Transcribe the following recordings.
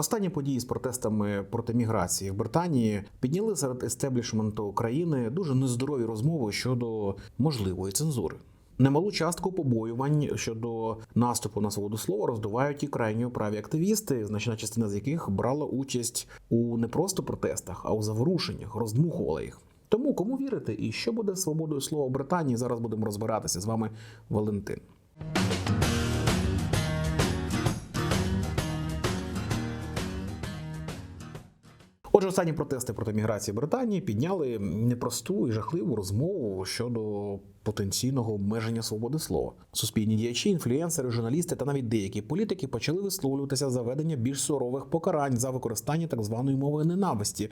Останні події з протестами проти міграції в Британії підняли серед естеблішменту країни дуже нездорові розмови щодо можливої цензури. Немалу частку побоювань щодо наступу на свободу слова роздувають і крайньо праві активісти, значна частина з яких брала участь у не просто протестах, а у заворушеннях, роздмухувала їх. Тому кому вірити і що буде свободою слова в Британії, зараз будемо розбиратися з вами, Валентин. Отже, останні протести проти міграції Британії підняли непросту і жахливу розмову щодо потенційного обмеження свободи слова. Суспільні діячі, інфлюенсери, журналісти та навіть деякі політики почали висловлюватися за ведення більш сурових покарань за використання так званої мови ненависті.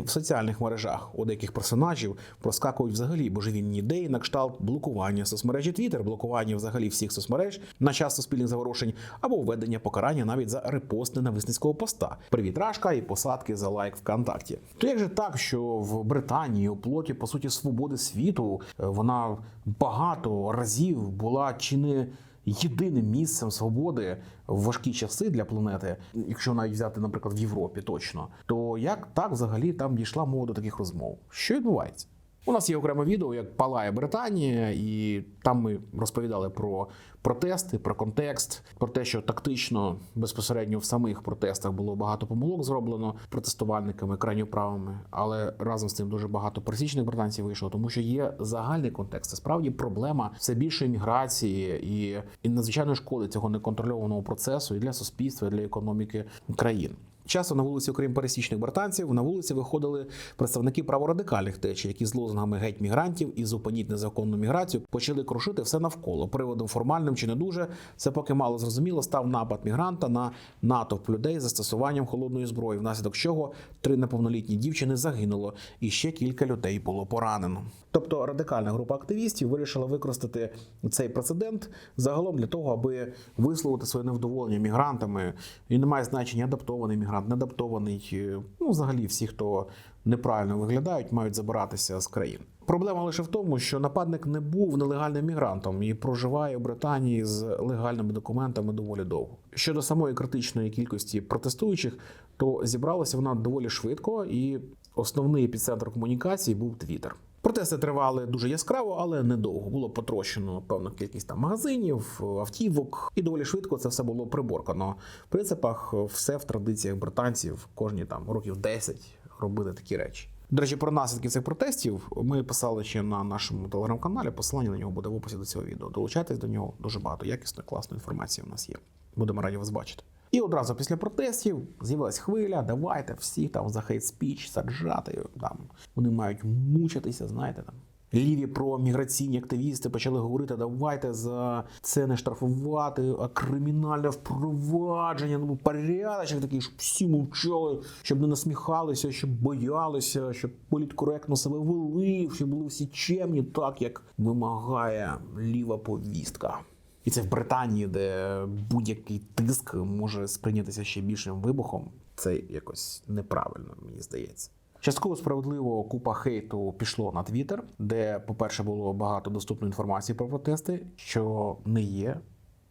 В соціальних мережах у деяких персонажів проскакують взагалі божевільні ідеї на кшталт блокування соцмережі Twitter, блокування взагалі всіх соцмереж на час суспільних заворушень або введення покарання навіть за репост ненависницького поста, привіт рашка і посадки за лайк ВКонтакті. То як же так, що в Британії у плоті по суті свободи світу е, вона багато разів була чи не єдиним місцем свободи в важкі часи для планети, якщо навіть взяти, наприклад, в Європі точно, то як так взагалі там дійшла мова до таких розмов? Що відбувається? У нас є окреме відео, як палає Британія, і там ми розповідали про протести, про контекст, про те, що тактично безпосередньо в самих протестах було багато помилок зроблено протестувальниками крайньо правими, але разом з тим дуже багато пересічних британців вийшло, тому що є загальний контекст. Це справді проблема все більшої міграції і, і надзвичайної шкоди цього неконтрольованого процесу і для суспільства, і для економіки країн. Часто на вулиці, окрім пересічних британців, на вулиці виходили представники праворадикальних течій, які з лозунгами геть мігрантів і зупиніть незаконну міграцію почали крушити все навколо. Приводом формальним чи не дуже це поки мало зрозуміло став напад мігранта на натовп людей з застосуванням холодної зброї, внаслідок чого три неповнолітні дівчини загинуло, і ще кілька людей було поранено. Тобто радикальна група активістів вирішила використати цей прецедент загалом для того, аби висловити своє невдоволення мігрантами. І немає значення адаптований мігрант, неадаптований. Ну, взагалі, всі, хто неправильно виглядають, мають забиратися з країн. Проблема лише в тому, що нападник не був нелегальним мігрантом і проживає в Британії з легальними документами доволі довго. Щодо самої критичної кількості протестуючих, то зібралася вона доволі швидко, і основний епіцентр комунікації був Твіттер. Протести тривали дуже яскраво, але недовго. Було потрощено певна кількість там магазинів, автівок, і доволі швидко це все було приборкано. В принципах все в традиціях британців кожні там років 10 робили такі речі. До речі, про наслідки цих протестів ми писали ще на нашому телеграм-каналі. Посилання на нього буде в описі до цього відео. Долучайтесь до нього дуже багато якісної, класної інформації. У нас є. Будемо раді вас бачити. І одразу після протестів з'явилась хвиля. Давайте всіх там за хейт спіч саджати. Там вони мають мучитися, знаєте там. Ліві про міграційні активісти почали говорити: давайте за це не штрафувати, а кримінальне впровадження. Ну порядочок такий, щоб всі мовчали, щоб не насміхалися, щоб боялися, щоб політкоректно себе вели, щоб були всі чемні, так як вимагає ліва повістка. І це в Британії, де будь-який тиск може сприйнятися ще більшим вибухом. Це якось неправильно, мені здається. Частково справедливо купа хейту пішло на Твіттер, де, по-перше, було багато доступної інформації про протести, що не є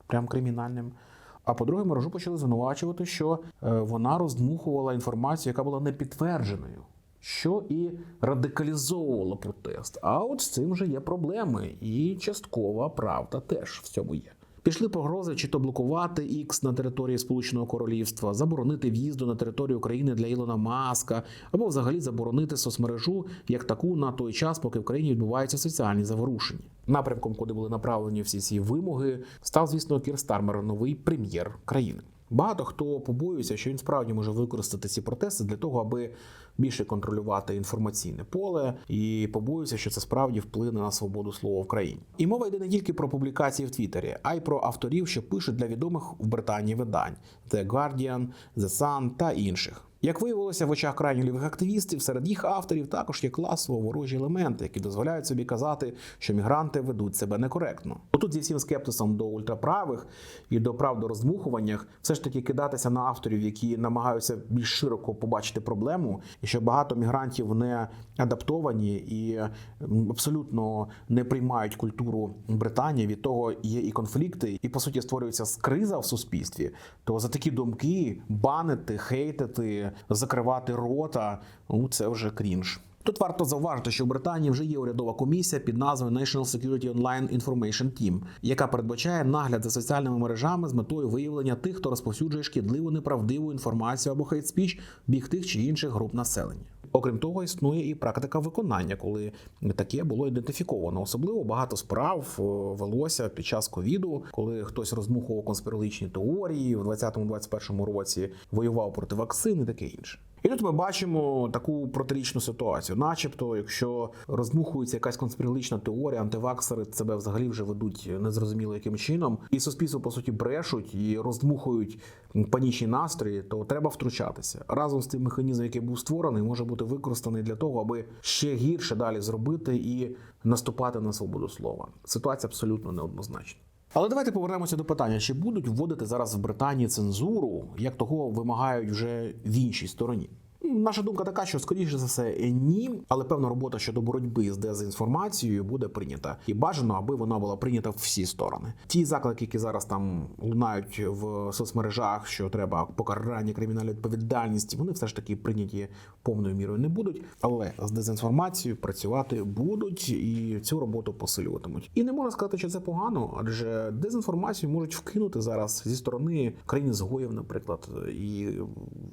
прям кримінальним. А по-друге, мережу почали звинувачувати, що е, вона роздмухувала інформацію, яка була непідтвердженою, що і радикалізовувало протест. А от з цим вже є проблеми, і часткова правда теж в цьому є. Пішли погрози, чи то блокувати X на території Сполученого Королівства, заборонити в'їзду на територію України для Ілона Маска, або взагалі заборонити соцмережу як таку на той час, поки в країні відбуваються соціальні заворушення. Напрямком, куди були направлені всі ці вимоги, став, звісно, Кір Стармер, новий прем'єр країни. Багато хто побоюється, що він справді може використати ці протести для того, аби більше контролювати інформаційне поле, і побоюється, що це справді вплине на свободу слова в країні. І мова йде не тільки про публікації в Твіттері, а й про авторів, що пишуть для відомих в Британії видань: The Guardian, The Sun та інших. Як виявилося, в очах крайньо лівих активістів серед їх авторів також є класово ворожі елементи, які дозволяють собі казати, що мігранти ведуть себе некоректно. Отут зі всім скептисом до ультраправих і до правдороздмухуваннях все ж таки кидатися на авторів, які намагаються більш широко побачити проблему, і що багато мігрантів не адаптовані і абсолютно не приймають культуру Британії. Від того є і конфлікти, і по суті створюється криза в суспільстві. То за такі думки банити, хейтити, закривати рота ну це вже крінж. Тут варто зауважити, що в Британії вже є урядова комісія під назвою National Security Online Information Team, яка передбачає нагляд за соціальними мережами з метою виявлення тих, хто розповсюджує шкідливу неправдиву інформацію або хейтспіч біг тих чи інших груп населення. Окрім того, існує і практика виконання, коли таке було ідентифіковано. Особливо багато справ е, велося під час ковіду, коли хтось розмухував конспірологічні теорії в 2020-2021 році, воював проти вакцин і таке інше. І тут ми бачимо таку протирічну ситуацію, начебто, якщо розмухується якась конспірологічна теорія, антиваксери себе взагалі вже ведуть незрозуміло яким чином, і суспільство по суті брешуть і роздмухують панічні настрої, то треба втручатися разом з тим механізмом, який був створений, може бути використаний для того, аби ще гірше далі зробити і наступати на свободу слова. Ситуація абсолютно неоднозначна. Але давайте повернемося до питання: чи будуть вводити зараз в Британії цензуру, як того вимагають вже в іншій стороні? Наша думка така, що скоріше за все ні, але певна робота щодо боротьби з дезінформацією буде прийнята, і бажано, аби вона була прийнята в всі сторони. Ті заклики, які зараз там лунають в соцмережах, що треба покарання кримінальної відповідальності, вони все ж таки прийняті повною мірою не будуть. Але з дезінформацією працювати будуть і цю роботу посилюватимуть. І не можна сказати, що це погано, адже дезінформацію можуть вкинути зараз зі сторони країн згоїв, наприклад, і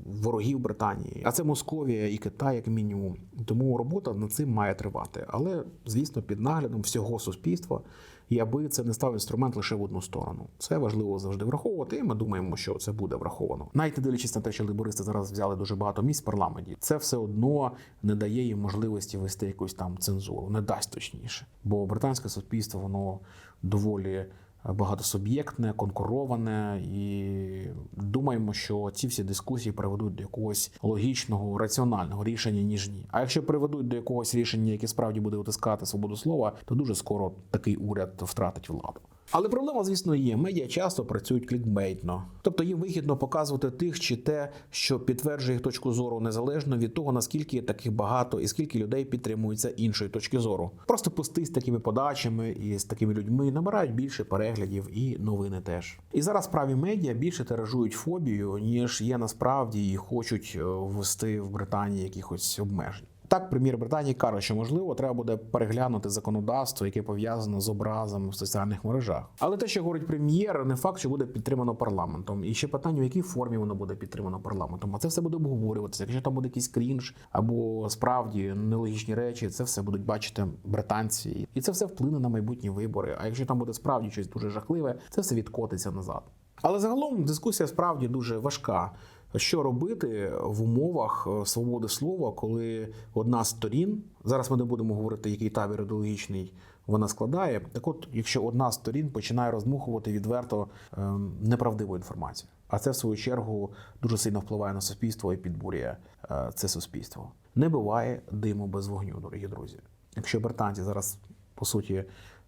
ворогів Британії. А це Московія і Китай, як мінімум. Тому робота над цим має тривати. Але, звісно, під наглядом всього суспільства, і аби це не став інструмент лише в одну сторону. Це важливо завжди враховувати. І ми думаємо, що це буде враховано. Навіть дивлячись на те, що лейбористи зараз взяли дуже багато місць в парламенті. Це все одно не дає їм можливості вести якусь там цензуру, не дасть точніше. Бо британське суспільство воно доволі багатосуб'єктне, конкуроване, і думаємо, що ці всі дискусії приведуть до якогось логічного, раціонального рішення, ніж ні. А якщо приведуть до якогось рішення, яке справді буде утискати свободу слова, то дуже скоро такий уряд втратить владу. Але проблема, звісно, є. Медіа часто працюють клікбейтно, тобто їм вигідно показувати тих чи те, що підтверджує їх точку зору незалежно від того, наскільки таких багато і скільки людей підтримуються іншої точки зору. Просто пости з такими подачами і з такими людьми набирають більше переглядів і новини теж. І зараз праві медіа більше тиражують фобію, ніж є насправді і хочуть е, ввести в Британії якихось обмежень. Так, прем'єр Британії каже, що можливо треба буде переглянути законодавство, яке пов'язане з образами в соціальних мережах. Але те, що говорить прем'єр, не факт, що буде підтримано парламентом. І ще питання, в якій формі воно буде підтримано парламентом. А це все буде обговорюватися. Якщо там буде якийсь крінж або справді нелогічні речі, це все будуть бачити британці, і це все вплине на майбутні вибори. А якщо там буде справді щось дуже жахливе, це все відкотиться назад. Але загалом дискусія справді дуже важка. Що робити в умовах е, свободи слова, коли одна з сторін зараз ми не будемо говорити, який табір ідеологічний вона складає. Так, от, якщо одна з сторін починає роздмухувати відверто е, неправдиву інформацію, а це в свою чергу дуже сильно впливає на суспільство і підбурює е, це суспільство. Не буває диму без вогню, дорогі друзі. Якщо британці зараз по суті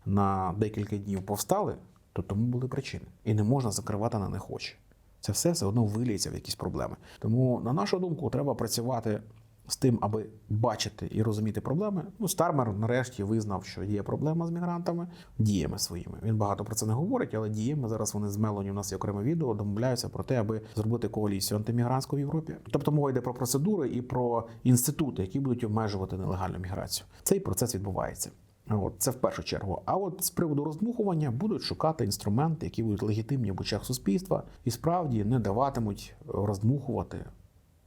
на декілька днів повстали, то тому були причини, і не можна закривати на них очі. Це все все одно виліється в якісь проблеми. Тому, на нашу думку, треба працювати з тим, аби бачити і розуміти проблеми. Ну, Стармер нарешті визнав, що є проблема з мігрантами діями своїми. Він багато про це не говорить, але діями зараз вони з Мелоні, у нас є окреме відео, домовляються про те, аби зробити коаліцію антимігрантську в Європі. Тобто мова йде про процедури і про інститути, які будуть обмежувати нелегальну міграцію. Цей процес відбувається. От це в першу чергу. А от з приводу роздмухування будуть шукати інструменти, які будуть легітимні в очах суспільства, і справді не даватимуть роздмухувати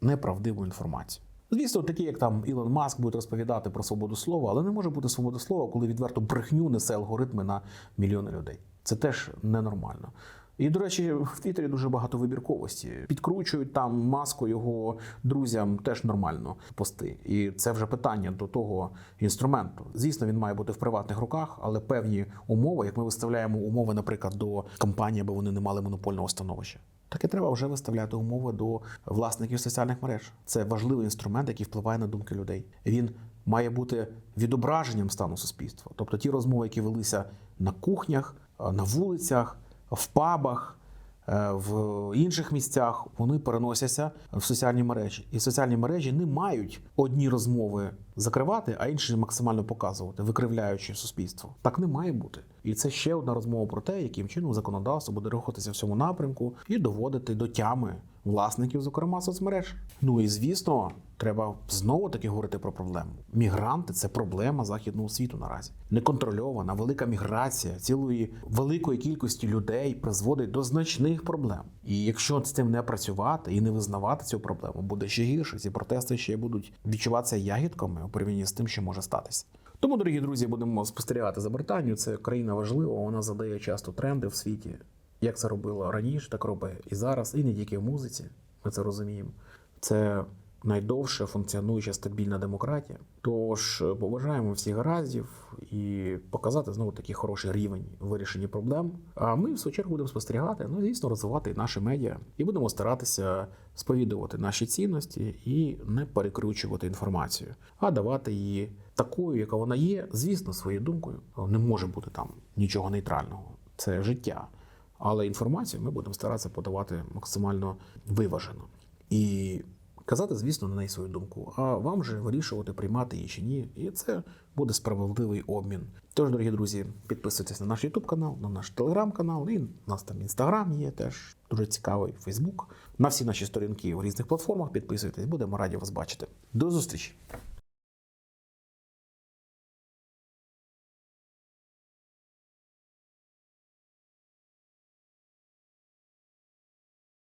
неправдиву інформацію. Звісно, такі, як там Ілон Маск, будуть розповідати про свободу слова, але не може бути свобода слова, коли відверто брехню несе алгоритми на мільйони людей. Це теж ненормально. І, до речі, в Твіттері дуже багато вибірковості. Підкручують там маску його друзям теж нормально пости. І це вже питання до того інструменту. Звісно, він має бути в приватних руках, але певні умови, як ми виставляємо умови, наприклад, до компанії, аби вони не мали монопольного становища. так і треба вже виставляти умови до власників соціальних мереж. Це важливий інструмент, який впливає на думки людей. Він має бути відображенням стану суспільства. Тобто ті розмови, які велися на кухнях, на вулицях, в пабах. е, В інших місцях вони переносяться в соціальні мережі, і соціальні мережі не мають одні розмови закривати, а інші максимально показувати, викривляючи суспільство. Так не має бути. І це ще одна розмова про те, яким чином законодавство буде рухатися в цьому напрямку і доводити до тями власників, зокрема соцмереж. Ну і звісно, треба знову таки говорити про проблему. Мігранти це проблема західного світу наразі. Неконтрольована велика міграція цілої великої кількості людей призводить до значних проблем. І якщо з цим не працювати і не визнавати цю проблему, буде ще гірше. Ці протести ще будуть відчуватися ягідками у порівнянні з тим, що може статися. Тому, дорогі друзі, будемо спостерігати за Британією. Це країна важлива, вона задає часто тренди в світі. Як це робила раніше, так робить і зараз, і не тільки в музиці. Ми це розуміємо. Це найдовше функціонуюча стабільна демократія. Тож е, побажаємо всіх гараздів і показати знову такий хороший рівень вирішення проблем. А ми в свою чергу будемо спостерігати, ну звісно, розвивати наші медіа і будемо старатися сповідувати наші цінності і не перекручувати інформацію, а давати її такою, яка вона є, звісно, своєю думкою. Не може бути там нічого нейтрального. Це життя. Але інформацію ми будемо старатися подавати максимально виважено. І казати, звісно, на неї свою думку. А вам же вирішувати, приймати її чи ні. І це буде справедливий обмін. Тож, дорогі друзі, підписуйтесь на наш YouTube канал, на наш Telegram канал, і у нас там Інстаграм є теж дуже цікавий, Фейсбук. На всі наші сторінки в різних платформах підписуйтесь, будемо раді вас бачити. До зустрічі!